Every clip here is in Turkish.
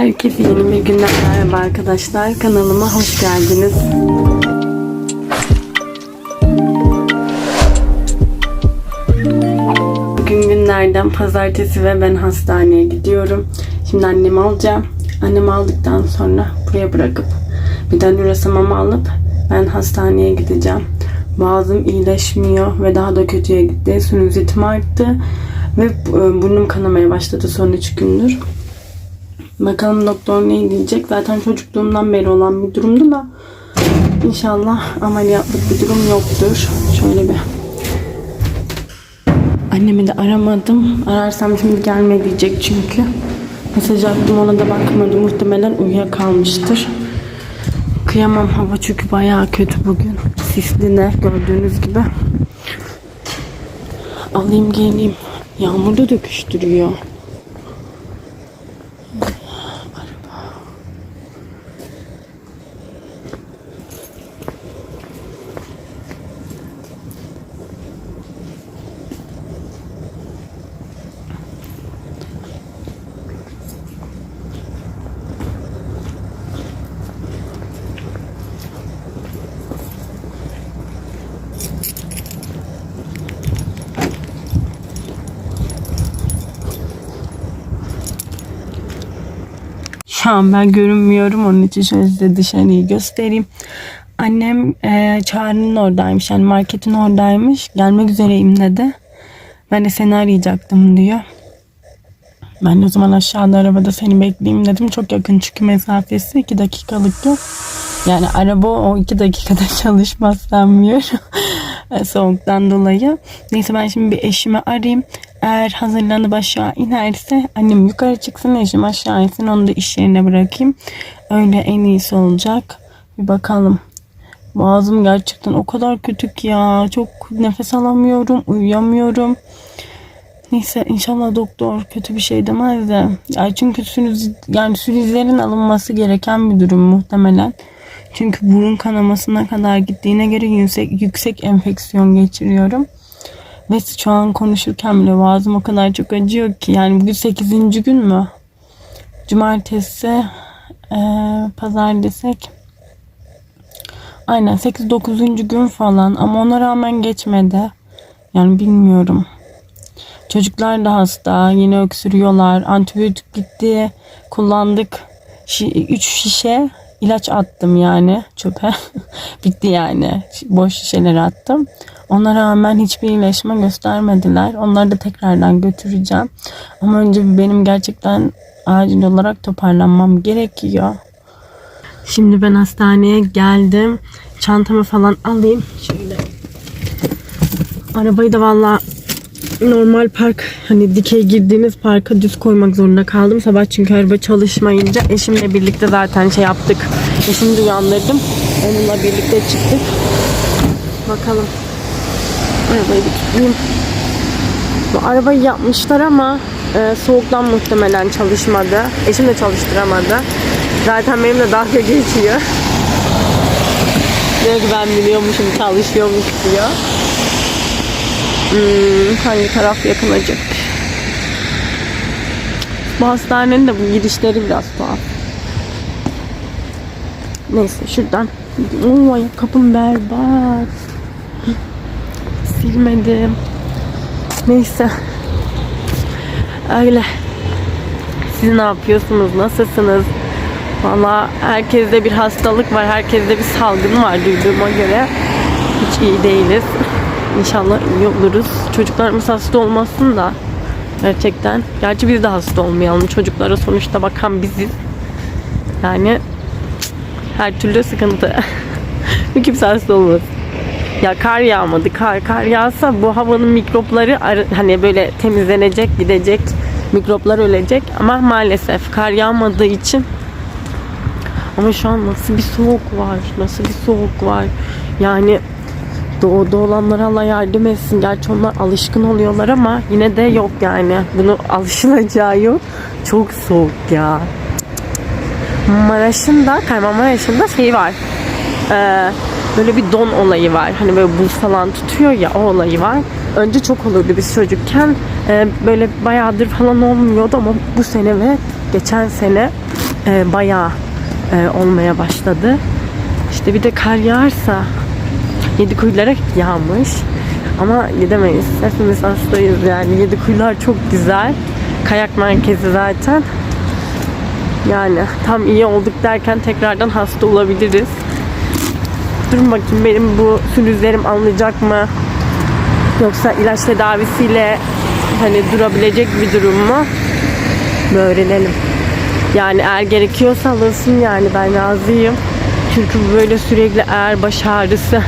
Herkese yeni bir günden merhaba arkadaşlar. Kanalıma hoş geldiniz. Bugün günlerden pazartesi ve ben hastaneye gidiyorum. Şimdi annemi alacağım. Annemi aldıktan sonra buraya bırakıp bir de nürasamamı alıp ben hastaneye gideceğim. Boğazım iyileşmiyor ve daha da kötüye gitti. Sinüzitim arttı ve e, burnum kanamaya başladı son 3 gündür. Bakalım doktor ne diyecek. Zaten çocukluğumdan beri olan bir durumdu da inşallah ameliyatlık bir durum yoktur. Şöyle bir Annemi de aramadım. Ararsam şimdi gelme diyecek çünkü. Mesaj attım ona da bakmadı. Muhtemelen uyuyakalmıştır. Kıyamam hava çünkü bayağı kötü bugün. Sisli ne gördüğünüz gibi. Alayım geleyim. Yağmur da döküştürüyor. Şu an ben görünmüyorum. Onun için şöyle dışarıyı göstereyim. Annem e, Çağrı'nın oradaymış. Yani marketin oradaymış. Gelmek üzereyim dedi. Ben de seni arayacaktım diyor. Ben de o zaman aşağıda arabada seni bekleyeyim dedim. Çok yakın çünkü mesafesi. 2 dakikalık yol. Yani araba o 2 dakikada çalışmaz sanmıyorum. E, Soğuktan dolayı. Neyse ben şimdi bir eşimi arayayım. Eğer hazırlanıp aşağı inerse annem yukarı çıksın eşim aşağı insin onu da iş yerine bırakayım. Öyle en iyisi olacak. Bir bakalım. Boğazım gerçekten o kadar kötü ki ya. Çok nefes alamıyorum, uyuyamıyorum. Neyse inşallah doktor kötü bir şey demez de. Ya çünkü sürüz, yani sürüzlerin alınması gereken bir durum muhtemelen. Çünkü burun kanamasına kadar gittiğine göre yüksek, yüksek enfeksiyon geçiriyorum. Ve şu an konuşurken bile boğazım o kadar çok acıyor ki. Yani bugün 8. gün mü? Cumartesi, eee pazar desek. Aynen 8-9. gün falan ama ona rağmen geçmedi. Yani bilmiyorum. Çocuklar da hasta. Yine öksürüyorlar. Antibiyotik gitti. Kullandık. 3 şişe ilaç attım yani çöpe. Bitti yani. Boş şişeleri attım. Ona rağmen hiçbir iyileşme göstermediler. Onları da tekrardan götüreceğim. Ama önce benim gerçekten acil olarak toparlanmam gerekiyor. Şimdi ben hastaneye geldim. Çantamı falan alayım. Şöyle. Arabayı da valla normal park hani dikey girdiğimiz parka düz koymak zorunda kaldım. Sabah çünkü araba çalışmayınca eşimle birlikte zaten şey yaptık. Eşimi uyandırdım. Onunla birlikte çıktık. Bakalım. Arabayı bir tutayım. Bu arabayı yapmışlar ama e, soğuktan muhtemelen çalışmadı. Eşim de çalıştıramadı. Zaten benimle dalga geçiyor. Diyor ki ben biliyormuşum çalışıyormuş diyor. Hmm, hangi taraf yakılacak? Bu hastanenin de bu girişleri biraz tuhaf. Neyse şuradan. Oo ayakkabım berbat. Silmedim. Neyse. Öyle. Siz ne yapıyorsunuz? Nasılsınız? Valla herkeste bir hastalık var. Herkeste bir salgın var duyduğuma göre. Hiç iyi değiliz. İnşallah iyi oluruz. Çocuklarımız hasta olmasın da. Gerçekten. Gerçi biz de hasta olmayalım. Çocuklara sonuçta bakan biziz. Yani her türlü sıkıntı. Bir kimse hasta olmasın. Ya kar yağmadı. Kar kar yağsa bu havanın mikropları ar- hani böyle temizlenecek, gidecek. Mikroplar ölecek ama maalesef kar yağmadığı için ama şu an nasıl bir soğuk var. Nasıl bir soğuk var. Yani doğuda olanlara Allah yardım etsin. Gerçi onlar alışkın oluyorlar ama yine de yok yani. Bunu alışılacağı yok. Çok soğuk ya. Maraş'ın da, Kahramanmaraş'ın da şey var. Ee, böyle bir don olayı var. Hani böyle buz falan tutuyor ya o olayı var. Önce çok olurdu biz çocukken. Ee, böyle bayağıdır falan olmuyordu ama bu sene ve geçen sene e, bayağı e, olmaya başladı. İşte bir de kar yağarsa yedi kuyulara yağmış. Ama gidemeyiz. Hepimiz hastayız yani. Yedi kuyular çok güzel. Kayak merkezi zaten. Yani tam iyi olduk derken tekrardan hasta olabiliriz. Durun bakayım benim bu sülüzlerim alınacak mı? Yoksa ilaç tedavisiyle hani durabilecek bir durum mu? Öğrenelim. Yani eğer gerekiyorsa alınsın yani ben razıyım. Çünkü böyle sürekli eğer baş ağrısı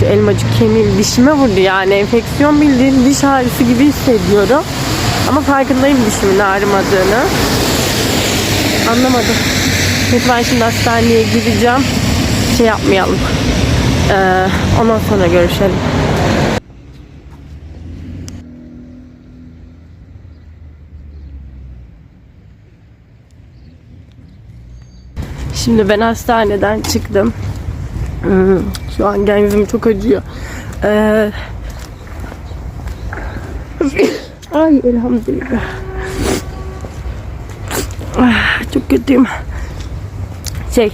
şu elmacık kemiğim dişime vurdu yani enfeksiyon bildiğin diş ağrısı gibi hissediyorum. Ama farkındayım dişimin ağrımadığını. Anlamadım. Ben şimdi hastaneye gideceğim. Şey yapmayalım. Ee, ondan sonra görüşelim. Şimdi ben hastaneden çıktım. Hmm, Şu an genzim çok acıyor. Ee, Ay elhamdülillah. Ah, Çok kötüyüm. Şey,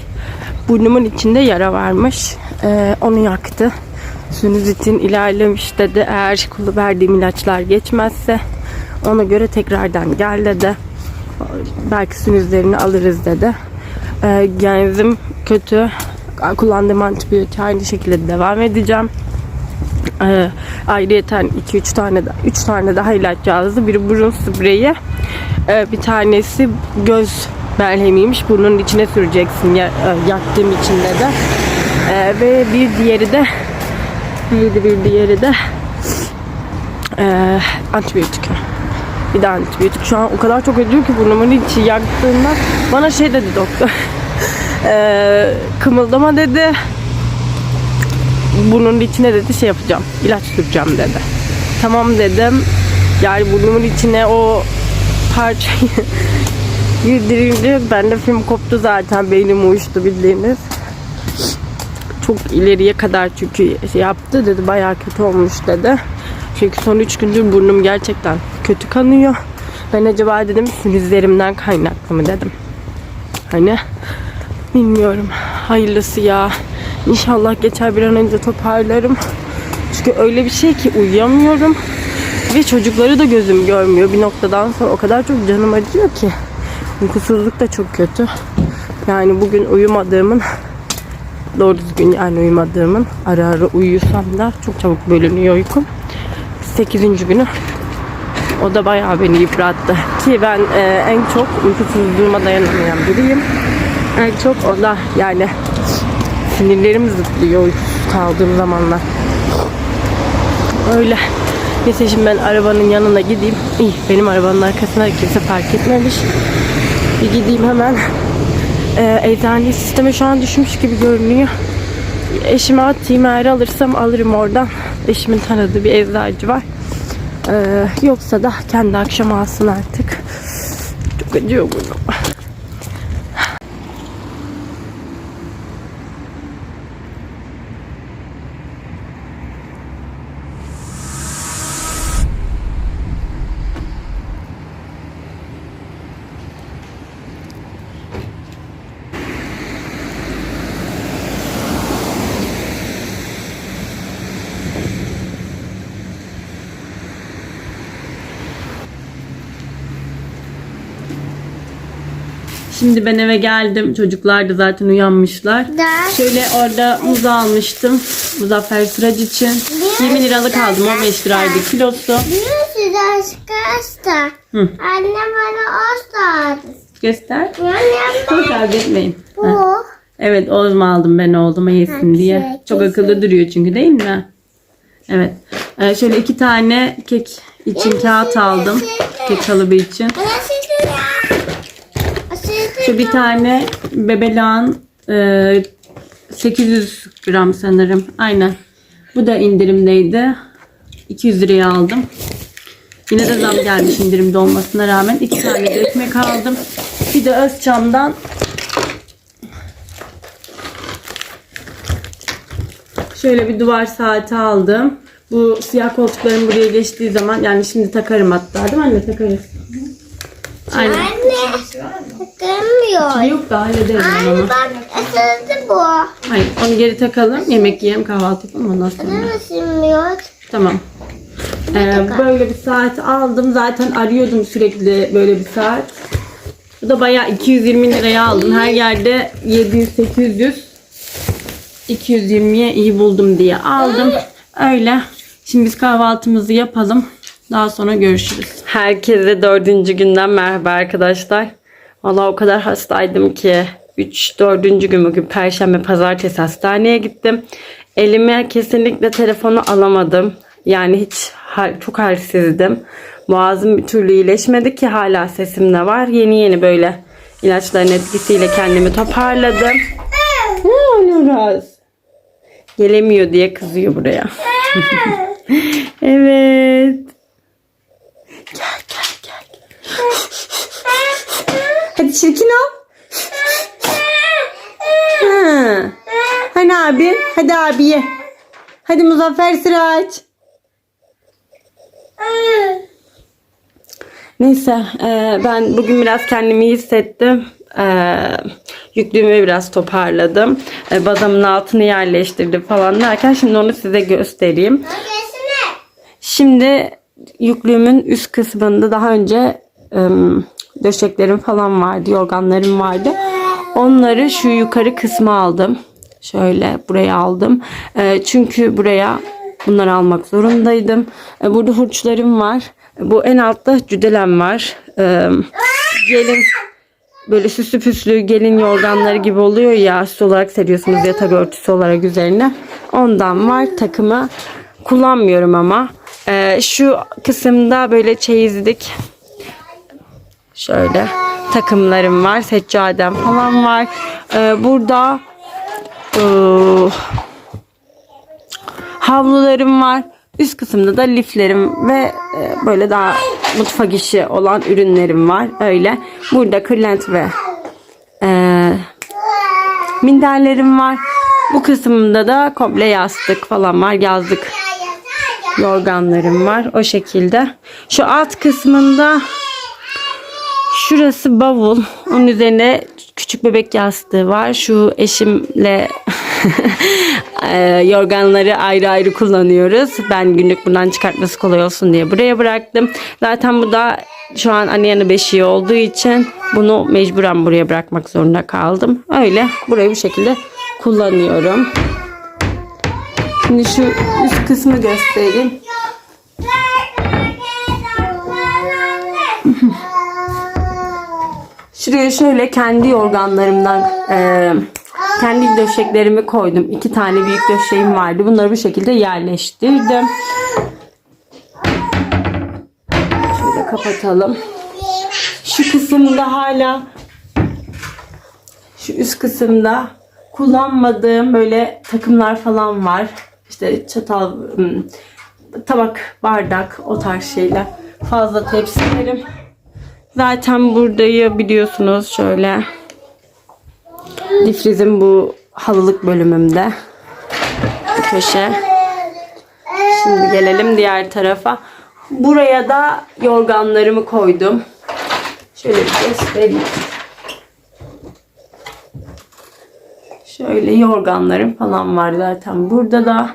burnumun içinde yara varmış. Ee, onu yaktı. Sinüzitin ilerlemiş dedi. Eğer kulu verdiğim ilaçlar geçmezse ona göre tekrardan gel dedi. Belki sinüzlerini alırız dedi. Ee, genzim kötü. Kullandığım antibiyotik aynı şekilde devam edeceğim. Ee, ayrıyeten 2-3 tane da 3 tane daha ilaç yazdı. Biri burun spreyi, ee, bir tanesi göz merhemiymiş. Burnun içine süreceksin ya, e, yaktığım içinde de. Ee, ve bir diğeri de neydi bir diğeri de ee, antibiyotik. Bir de antibiyotik. Şu an o kadar çok acıyor ki burnumun içi yaktığında bana şey dedi doktor. Ee, kımıldama dedi burnunun içine dedi şey yapacağım. ilaç süreceğim dedi. Tamam dedim. Yani burnumun içine o parçayı girdirince bende film koptu zaten. Beynim uyuştu bildiğiniz. Çok ileriye kadar çünkü şey yaptı dedi. Bayağı kötü olmuş dedi. Çünkü son 3 gündür burnum gerçekten kötü kanıyor. Ben acaba dedim sinüzlerimden kaynaklı mı dedim. Hani bilmiyorum. Hayırlısı ya. İnşallah geçer bir an önce toparlarım. Çünkü öyle bir şey ki uyuyamıyorum. Ve çocukları da gözüm görmüyor. Bir noktadan sonra o kadar çok canım acıyor ki. Uykusuzluk da çok kötü. Yani bugün uyumadığımın doğru düzgün yani uyumadığımın ara ara uyusam da çok çabuk bölünüyor uykum. 8. günü o da bayağı beni yıprattı. Ki ben e, en çok uykusuzluğuma dayanamayan biriyim. En çok o da yani sinirlerim zıplıyor kaldığım zamanlar. Öyle. Neyse şimdi ben arabanın yanına gideyim. İyi benim arabanın arkasına kimse fark etmemiş. Bir gideyim hemen. Ee, eczane sistemi şu an düşmüş gibi görünüyor. Eşime atayım eğer alırsam alırım oradan. Eşimin tanıdığı bir eczacı var. Ee, yoksa da kendi akşam alsın artık. Çok acıyor burnum. Şimdi ben eve geldim. Çocuklar da zaten uyanmışlar. Ders. Şöyle orada muz almıştım. Muzaffer Sıraç için. 20 liralık aldım. 15 liraydı kilosu. Ders kasta. Hı. Anne bana asla. Göster. Annem Çok kaybetmeyin. bu. Evet oğluma aldım ben oğluma yesin Ha, diye. Çok akıllı duruyor çünkü değil mi? Evet. Ee, şöyle iki tane kek için kağıt aldım. Kek kalıbı için. Şu bir tane bebelağın e, 800 gram sanırım. Aynen. Bu da indirimdeydi. 200 liraya aldım. Yine de zam gelmiş indirimde olmasına rağmen. iki tane de ekmek aldım. Bir de Özçam'dan şöyle bir duvar saati aldım. Bu siyah koltukların buraya geçtiği zaman yani şimdi takarım hatta değil mi anne takarız. Aynen. Anne. Kırmıyor. Yok da hallederiz Anne onu. bak ısırdı bu. Hayır onu geri takalım. Yemek yiyelim kahvaltı yapalım ondan sonra. Neden ısırmıyor? Tamam. Ee, böyle bir saat aldım. Zaten arıyordum sürekli böyle bir saat. Bu da bayağı 220 liraya aldım. Her yerde 700-800 220'ye iyi buldum diye aldım. Öyle. Şimdi biz kahvaltımızı yapalım. Daha sonra görüşürüz. Herkese dördüncü günden merhaba arkadaşlar. Valla o kadar hastaydım ki 3 dördüncü gün bugün perşembe pazartesi hastaneye gittim. Elime kesinlikle telefonu alamadım. Yani hiç çok halsizdim. Boğazım bir türlü iyileşmedi ki hala sesim de var. Yeni yeni böyle ilaçların etkisiyle kendimi toparladım. Ne oluyor Gelemiyor diye kızıyor buraya. evet. Gel gel gel. Hadi çirkin ol. Ha. Hani abi? Hadi abiye. Hadi Muzaffer Sıraç. Neyse e, ben bugün biraz kendimi iyi hissettim. E, yüklüğümü biraz toparladım. E, altını yerleştirdim falan derken şimdi onu size göstereyim. Şimdi yüklüğümün üst kısmında daha önce döşeklerim falan vardı, yorganlarım vardı. Onları şu yukarı kısma aldım. Şöyle buraya aldım. E, çünkü buraya bunları almak zorundaydım. E, burada hurçlarım var. E, bu en altta cüdelem var. E, gelin böyle süslü püslü gelin yorganları gibi oluyor ya süs olarak seriyorsunuz yatak örtüsü olarak üzerine. Ondan var takımı kullanmıyorum ama. Ee, şu kısımda böyle çeyizlik şöyle takımlarım var. Seccadem falan var. Ee, burada ıı, havlularım var. Üst kısımda da liflerim ve e, böyle daha mutfak işi olan ürünlerim var. Öyle. Burada kırlent ve e, minderlerim var. Bu kısımda da komple yastık falan var. Yazlık yorganlarım var. O şekilde. Şu alt kısmında şurası bavul. Onun üzerine küçük bebek yastığı var. Şu eşimle e, yorganları ayrı ayrı kullanıyoruz. Ben günlük buradan çıkartması kolay olsun diye buraya bıraktım. Zaten bu da şu an anne beşiği olduğu için bunu mecburen buraya bırakmak zorunda kaldım. Öyle burayı bu şekilde kullanıyorum. Şimdi şu üst kısmı göstereyim. Şuraya şöyle kendi yorganlarımdan e, kendi döşeklerimi koydum. İki tane büyük döşeğim vardı. Bunları bu şekilde yerleştirdim. Şöyle kapatalım. Şu kısımda hala şu üst kısımda kullanmadığım böyle takımlar falan var. İşte çatal, tabak, bardak o tarz şeyler. Fazla tepsilerim. Zaten buradayı biliyorsunuz şöyle. Difrizim bu halılık bölümümde. Köşe. Şimdi gelelim diğer tarafa. Buraya da yorganlarımı koydum. Şöyle bir göstereyim. Şöyle yorganlarım falan var zaten. Burada da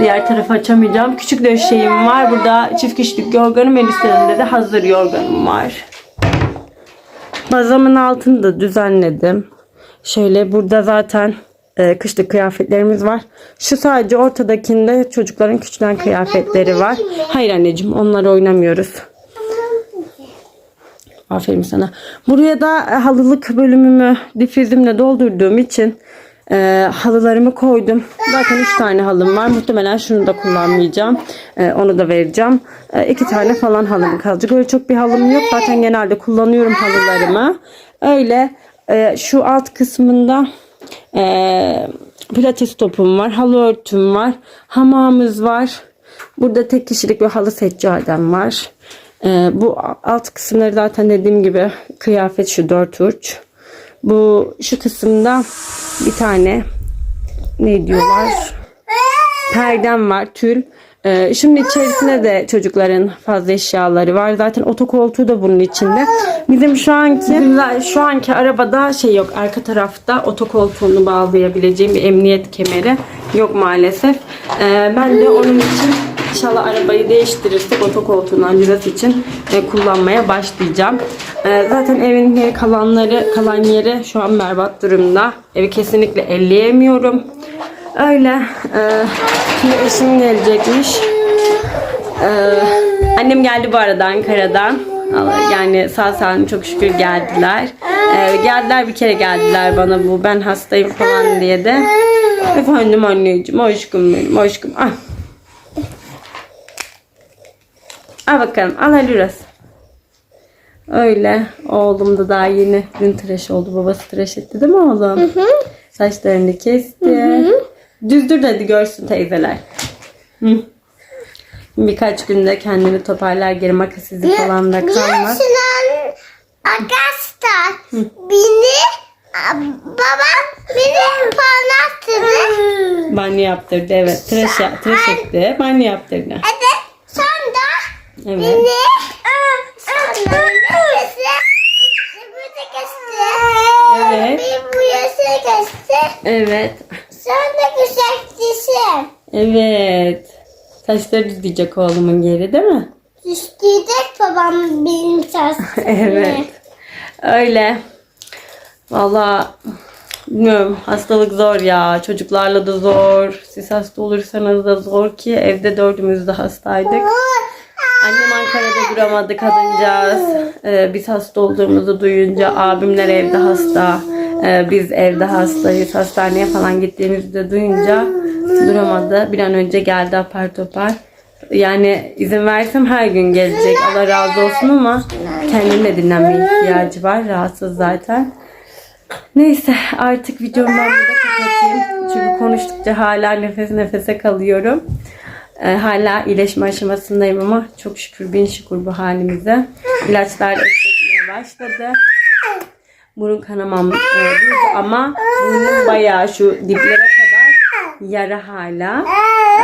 diğer tarafı açamayacağım. Küçük döşeğim var. Burada çift kişilik yorganım. En üstünde de hazır yorganım var. Bazamın altını da düzenledim. Şöyle burada zaten e, kışlık kıyafetlerimiz var. Şu sadece ortadakinde çocukların küçülen kıyafetleri var. Hayır anneciğim onları oynamıyoruz. Aferin sana. Buraya da e, halılık bölümümü difrizimle doldurduğum için e, halılarımı koydum. Zaten 3 tane halım var. Muhtemelen şunu da kullanmayacağım. E, onu da vereceğim. 2 tane falan halım kalacak. Öyle çok bir halım yok. Zaten genelde kullanıyorum halılarımı. Öyle e, şu alt kısmında e, pilates topum var. Halı örtüm var. Hamamımız var. Burada tek kişilik bir halı seccadem var. Ee, bu alt kısımları zaten dediğim gibi kıyafet şu dört uç. Bu şu kısımda bir tane ne diyorlar? Perdem var tül. Ee, şunun içerisine de çocukların fazla eşyaları var. Zaten otokoltuğu da bunun içinde. Bizim şu anki şu anki arabada şey yok. Arka tarafta otokoltuğunu bağlayabileceğim bir emniyet kemeri yok maalesef. Ee, ben de onun için İnşallah arabayı değiştirirsek otokoltuğunu Aliras için e, kullanmaya başlayacağım. E, zaten evin geri kalanları, kalan yeri şu an berbat durumda. Evi kesinlikle elleyemiyorum. Öyle. E, eşim gelecekmiş. E, annem geldi bu arada Ankara'dan. Yani sağ salim çok şükür geldiler. E, geldiler bir kere geldiler bana bu ben hastayım falan diye de. Efendim anneciğim aşkım benim aşkım. Ah. Al bakalım. Al hadi Uras. Öyle. Oğlum da daha yeni dün tıraş oldu. Babası tıraş etti değil mi oğlum? Saçlarını kesti. Düzdür dedi görsün teyzeler. Hı. Birkaç günde kendini toparlar geri makas izi falan da kalmaz. Yaşınan arkadaşlar beni babam beni parlattırdı. Banyo yaptırdı evet. Tıraş, tıraş etti. Banyo yaptırdı. Evet sonra Evet. Evet. Evet. Sonra güzelcisi. Evet. Saçları düzleyecek oğlumun geri değil mi? Düştüydek babam benim saçımı. Evet. Öyle. Valla bilmiyorum hastalık zor ya. Çocuklarla da zor. Siz hasta olursanız da zor ki evde dördümüz de hastaydık. Annem Ankara'da duramadı kadıncağız. Ee, biz hasta olduğumuzu duyunca abimler evde hasta. Ee, biz evde hastayız. Hastaneye falan gittiğimizde duyunca duramadı. Bir an önce geldi apar topar. Yani izin versem her gün gelecek. Allah razı olsun ama kendinin de dinlenmeye ihtiyacı var. Rahatsız zaten. Neyse artık videomu ben burada kapatayım. Çünkü konuştukça hala nefes nefese kalıyorum. Ee, hala iyileşme aşamasındayım ama çok şükür bin şükür bu halimize. İlaçlar etmeye başladı. Burun kanamam e, durdu ama burnum bayağı şu diplere kadar yara hala.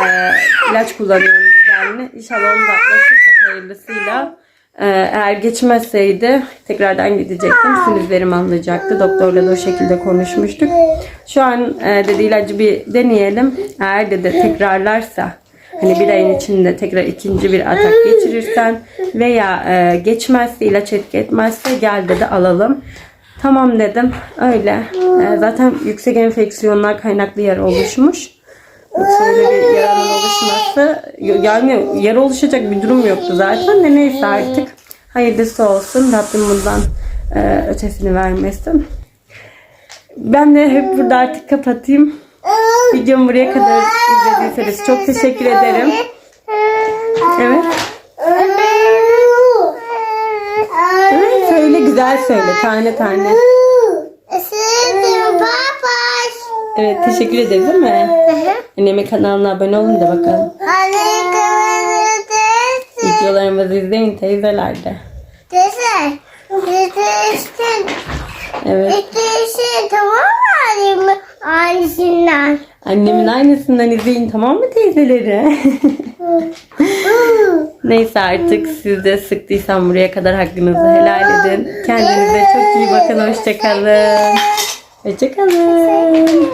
Ee, ilaç kullanıyorum düzenli. İnşallah onu da atlatırsak hayırlısıyla. Ee, eğer geçmezseydi tekrardan gidecektim. Sinüzlerim anlayacaktı. Doktorla da o şekilde konuşmuştuk. Şu an e, dedi ilacı bir deneyelim. Eğer dedi tekrarlarsa hani bir ayın içinde tekrar ikinci bir atak geçirirsen veya e, geçmezse ilaç etki etmezse gel dedi alalım. Tamam dedim. Öyle. E, zaten yüksek enfeksiyonlar kaynaklı yara oluşmuş. Yoksa öyle bir yaranın oluşması yani yara oluşacak bir durum yoktu zaten de neyse artık hayırlısı olsun Rabbim bundan e, ötesini vermesin. Ben de hep burada artık kapatayım. Videomu buraya kadar izlediyseniz çok teşekkür ederim. Evet. Evet söyle güzel söyle tane tane. Evet teşekkür ederim değil mi? Annemin kanalına abone olun da bakalım. Videolarımızı izleyin teyzeler de. Teyze. Yetiştin. Evet. Yetiştin tamam mı annesinden? Annemin aynısından izleyin tamam mı teyzeleri? Neyse artık siz de sıktıysam buraya kadar hakkınızı helal edin. Kendinize çok iyi bakın. Hoşçakalın. Hoşçakalın.